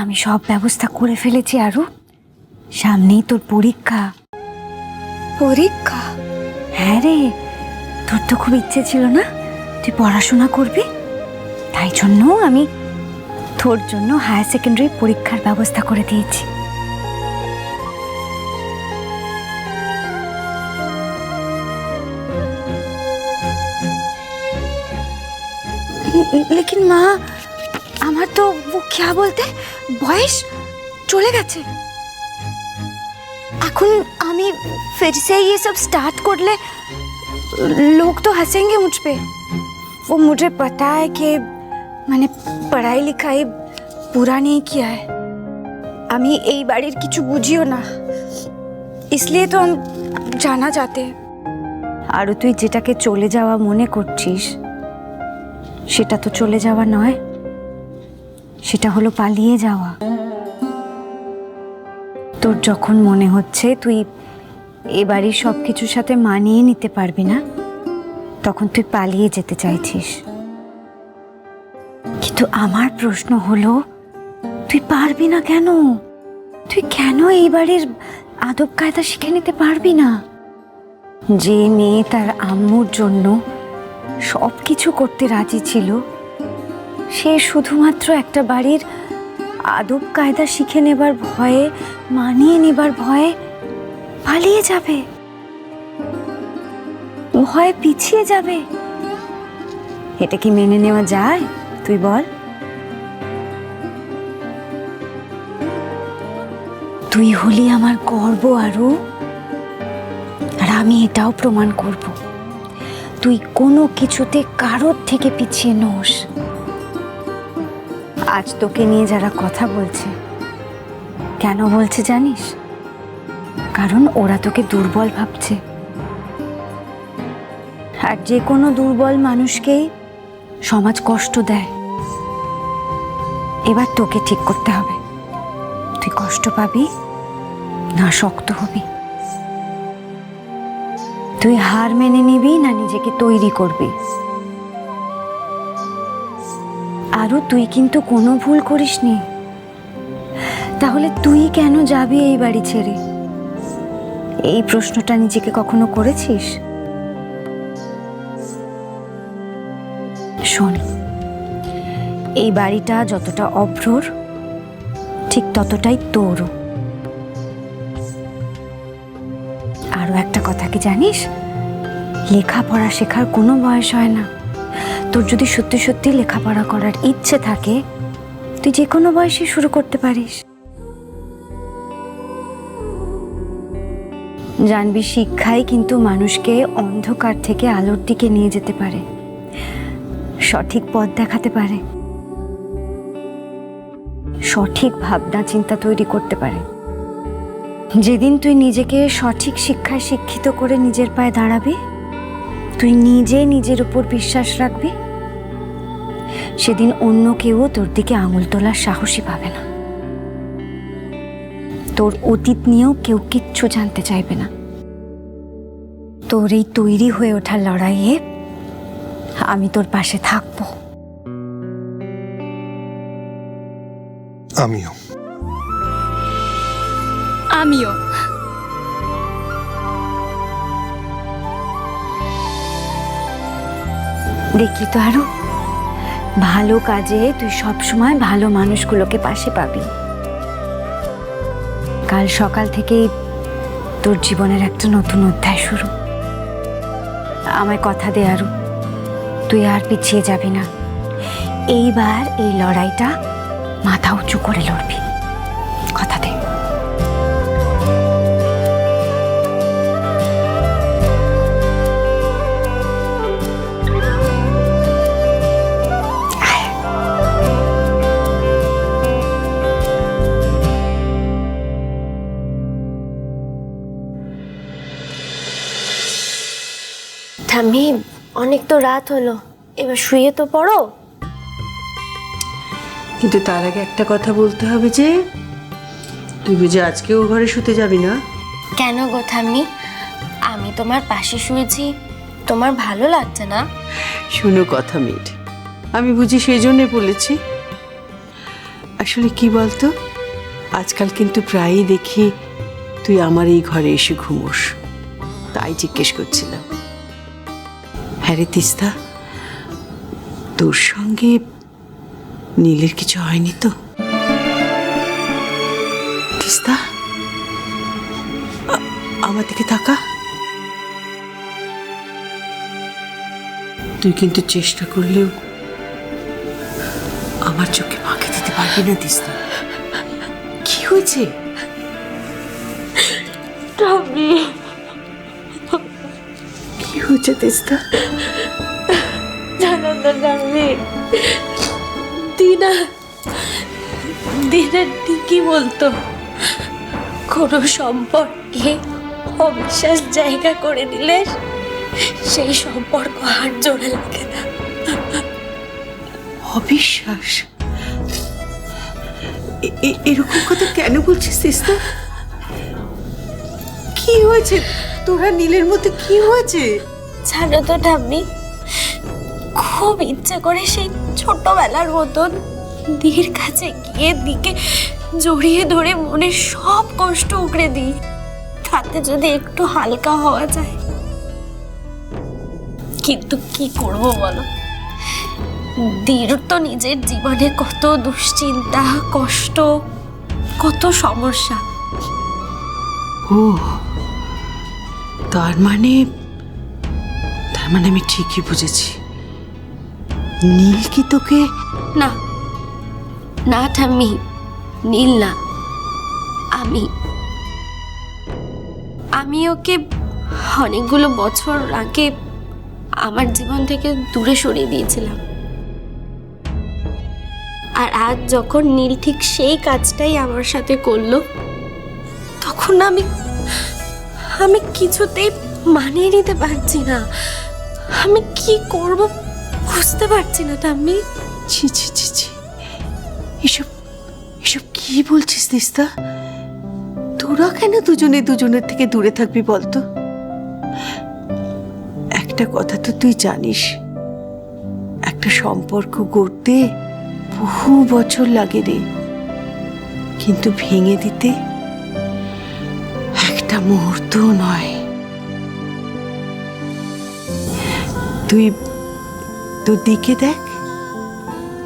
আমি সব ব্যবস্থা করে ফেলেছি আরও। সামনেই তোর পরীক্ষা। পরীক্ষা? হ্যাঁ রে তোর তো খুব ইচ্ছে ছিল না? তুই পড়াশোনা করবি? তাই জন্য আমি তোর জন্য হায়ার সেকেন্ডারি পরীক্ষার ব্যবস্থা করে দিয়েছি। লেকিন মা আমার তো वो क्या বলতে বয়স চলে গেছে এখন আমি फिर से ये सब स्टार्ट করলে लोग तो हंसेंगे मुझ पे वो मुझे पता है कि मैंने पढ़ाई लिखाई पूरा नहीं किया है আমি এই বাড়ির কিছু বুঝিও না इसलिए तो हम जाना चाहते हैं আরও তুই যেটাকে চলে যাওয়া মনে করছিস সেটা তো চলে যাওয়া নয় সেটা হলো পালিয়ে যাওয়া। তোর যখন মনে হচ্ছে তুই এ বাড়ির সব কিছুর সাথে মানিয়ে নিতে পারবি না, তখন তুই পালিয়ে যেতে চাইছিস। কিন্তু আমার প্রশ্ন হলো, তুই পারবি না কেন? তুই কেন এই বাড়ির আদব কায়দা শিখে নিতে পারবি না? যে মেয়ে তার আম্মুর জন্য সব কিছু করতে রাজি ছিল সে শুধুমাত্র একটা বাড়ির আদব কায়দা শিখে নেবার ভয়ে, মানিয়ে নেবার ভয়ে পালিয়ে যাবে। ভয়ে পিছিয়ে যাবে। এটা কি মেনে নেওয়া যায়? তুই বল। তুই হলি আমার গর্ব, আরু। আর আমি এটাও প্রমাণ করব। তুই কোনো কিছুতে কারোর থেকে পিছিয়ে নোস। আজ তোকে নিয়ে যারা কথা বলছে, কেন বলছে জানিস? কারণ ওরা তোকে দুর্বল ভাবছে। আর যে কোনো দুর্বল মানুষকেই সমাজ কষ্ট দেয়। এবার তোকে ঠিক করতে হবে। তুই কষ্ট পাবি, না শক্ত হবি। তুই হার মেনে নিবি, না নিজেকে তৈরি করবি। আরও তুই কিন্তু কোনো ভুল করিসনি। তাহলে তুই কেন যাবি এই বাড়ি ছেড়ে? এই প্রশ্নটা নিজেকে কখনো করেছিস? শোন, এই বাড়িটা যতটা অভ্রর, ঠিক ততটাই তোরও। আরও একটা কথা কি জানিস? লেখাপড়া শেখার কোনো বয়স হয় না। তোর যদি সত্যি সত্যি লেখাপড়া করার ইচ্ছে থাকে, তুই যে কোনো বয়সে শুরু করতে পারিস। জানবি, শিক্ষাই কিন্তু মানুষকে অন্ধকার থেকে আলোর দিকে নিয়ে যেতে পারে। সঠিক পথ দেখাতে পারে। সঠিক ভাবনা, চিন্তা তৈরি করতে পারে। যেদিন তুই নিজেকে সঠিক শিক্ষায় শিক্ষিত করে নিজের পায়ে দাঁড়াবি, তুই নিজে নিজের উপর বিশ্বাস রাখবি সেদিন অন্য কেউ তোর দিকে আঙুল তোলার সাহসী পাবে না। তোর অতীত নিয়েও কেউ কিচ্ছু জানতে চাইবে না। তোর এই তৈরি হয়ে ওঠার লড়াইয়ে আমি তোর পাশে থাকব। আমিও। আমিও। দেখলি তো আরও? ভালো কাজে তুই সব সময় ভালো মানুষগুলোকে পাশে পাবি। কাল সকাল থেকেই তোর জীবনের একটা নতুন অধ্যায় শুরু। আমায় কথা দে আরু, তুই আর পিছিয়ে যাবি না। এইবার এই লড়াইটা মাথা উঁচু করে লড়বি। অনেক তো রাত হলো। এবার শুয়ে তো পড়ো। কিন্তু তার আগে একটা কথা বলতে হবে যে তুই বুঝে আজকে ও ঘরে শুতে যাবি না? কেন গো ঠাম্মি? আমি তোমার পাশে শুয়েছি। তোমার ভালো লাগছে না? শুনো কথা মিট আমি বুঝি সেই জন্যে বলেছি। আসলে কি বলতো আজকাল কিন্তু প্রায়ই দেখি তুই আমার এই ঘরে এসে ঘুমোস। তাই জিজ্ঞেস করছিলাম। হ্যাঁ রে তিস্তা, তোর সঙ্গে নীলের কিছু হয়নি তো? তিস্তা আমার দিকে তাকা। তুই কিন্তু চেষ্টা করলেও আমার চোখে ফাঁকে দিতে পারবি না তিস্তা। কি হয়েছে? কি হয়েছে তিস্তা। দিনা দিনা ঠিকই বলতো কোনো সম্পর্কে অবিশ্বাস জায়গা করে দিলে সেই সম্পর্ক আর জোড়া লাগে না। অবিশ্বাস? এরকম কথা কেন বলছিস তিস্তা? কি হয়েছে? তোরা নীলের মধ্যে কি হয়েছে? জানো তো ঠাম্মি, খুব ইচ্ছে করে সেই ছোটবেলার মতন দিদির কাছে গিয়ে দিকে জড়িয়ে ধরে মনের সব কষ্ট উগড়ে দিই। তাতে যদি একটু হালকা হওয়া যায়। কিন্তু কি করব বলো? দীর তো নিজের জীবনে কত দুশ্চিন্তা, কষ্ট, কত সমস্যা। ও তার মানে তার মানে আমি ঠিকই বুঝেছি। নীল কি তোকে? না। না, ঠাম্মি। নীল না। আমি। আমি ওকে অনেকগুলো বছর আগে আমার জীবন থেকে দূরে সরিয়ে দিয়েছিলাম। আর আজ যখন নীল ঠিক সেই কাজটাই আমার সাথে করল, তখন আমি আমি কিছুতেই মানিয়ে নিতে পারছি না। আমি কি করব বুঝতে পারছি না টাম্মি ছি ছি ছি ছি। এসব এসব কি বলছিস তিস্তা? তোরা কেন দুজনে দুজনের থেকে দূরে থাকবি বলতো? একটা কথা তো তুই জানিস, একটা সম্পর্ক গড়তে বহু বছর লাগে রে। কিন্তু ভেঙে দিতে একটা মুহূর্তও নয়। তুই তোর দিকে দেখ।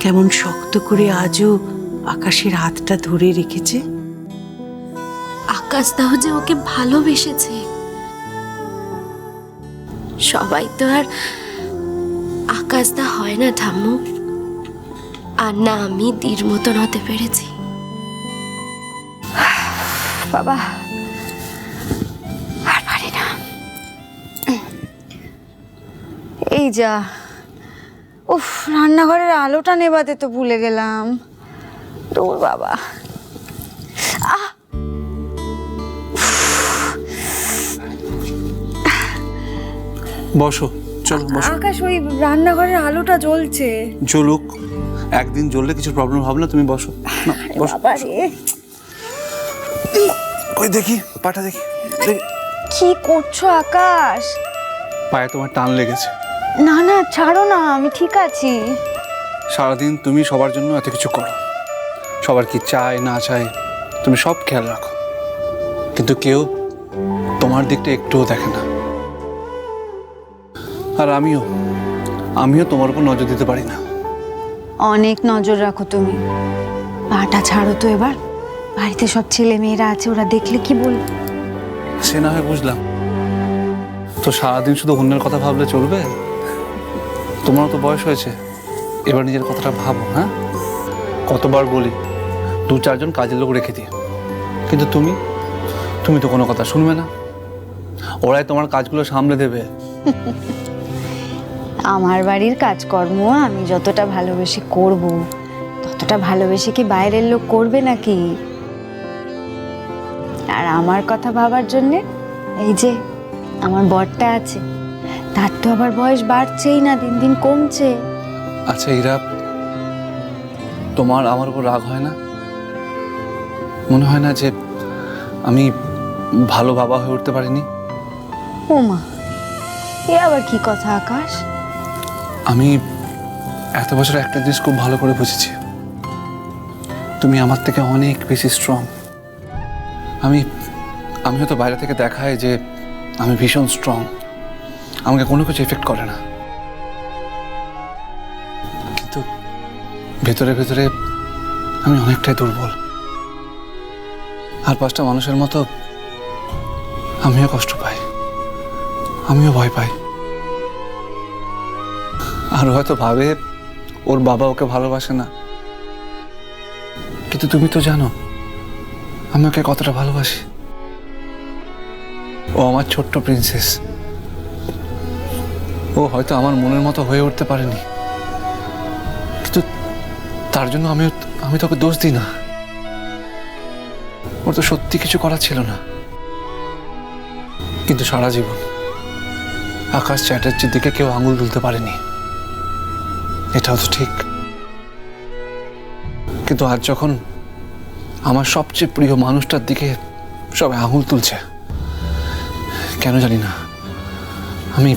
কেমন শক্ত করে আজও আকাশের হাতটা ধরে রেখেছে। আকাশ যে ওকে ভালোবেসেছে। সবাই তো আর আকাশ দা হয় না ঠাম্মু। আর না আমি তীর মতন হতে পেরেছি। বাবা এই যা। উফ রান্নাঘরের আলোটা নেবাতে তো ভুলে গেলাম। দূর বাবা। বসো চলো বসো। আকাশ ওই রান্নাঘরের আলোটা জ্বলছে। জ্বলুক। একদিন জ্বললে কিছু প্রবলেম হবে না তুমি বসো। না বসো। ওই দেখি পাটা দেখি। কি করছ আকাশ? পায়ে তোমার টান লেগেছে। না না ছাড়ো না আমি ঠিক আছি। সারাদিন তুমি সবার জন্য এত কিছু করো। সবার কি চায় না চায় তুমি সব খেয়াল রাখো। কিন্তু কেউ তোমার দিকটা একটুও দেখে না। আর আমিও আমিও তোমার উপর নজর দিতে পারি না। অনেক নজর রাখো তুমি। পাটা ছাড়ো তো এবার। বাড়িতে সব ছেলে মেয়েরা আছে ওরা দেখলে কি বলবে? সে না হয় বুঝলাম। তো সারাদিন শুধু অন্যের কথা ভাবলে চলবে? তোমারও তো বয়স হয়েছে। এবার নিজের কথাটা ভাবো হ্যাঁ? কতবার বলি, দু চারজন কাজের লোক রেখে দিয়ে কিন্তু তুমি তুমি তো কোনো কথা শুনবে না। ওরাই তোমার কাজগুলো সামলে দেবে। আমার বাড়ির কাজকর্ম আমি যতটা ভালোবেসে করব, ততটা ভালোবেসে কি বাইরের লোক করবে নাকি? আর আমার কথা ভাবার জন্যে এই যে, আমার বরটা আছে। তার তো আবার বয়স বাড়ছেই না দিন দিন কমছে। আচ্ছা ইরা তোমার আমার উপর রাগ হয় না? মনে হয় না যে আমি ভালো বাবা হয়ে উঠতে পারিনি? ও মা এ আবার কি কথা আকাশ? আমি এত বছর একটা জিনিস খুব ভালো করে বুঝেছি। তুমি আমার থেকে অনেক বেশি স্ট্রং আমি আমি হয়তো বাইরে থেকে দেখায় যে আমি ভীষণ স্ট্রং আমাকে কোনো কিছু এফেক্ট করে না। কিন্তু ভেতরে ভেতরে আমি অনেকটাই দুর্বল। আর পাঁচটা মানুষের মতো আমিও কষ্ট পাই। আমিও ভয় পাই। আর হয়তো ভাবে ওর বাবা ওকে ভালোবাসে না। কিন্তু তুমি তো জানো, আমি ওকে কতটা ভালোবাসি। ও আমার ছোট্ট প্রিন্সেস ও হয়তো আমার মনের মতো হয়ে উঠতে পারেনি। কিন্তু তার জন্য আমি আমি তোকে দোষ দিই না। ওর তো সত্যি কিছু করার ছিল না। কিন্তু সারা জীবন আকাশ চ্যাটার্জির দিকে কেউ আঙুল তুলতে পারেনি। এটাও তো ঠিক। কিন্তু আজ যখন আমার সবচেয়ে প্রিয় মানুষটার দিকে সবাই আঙুল তুলছে, কেন জানি না। আমি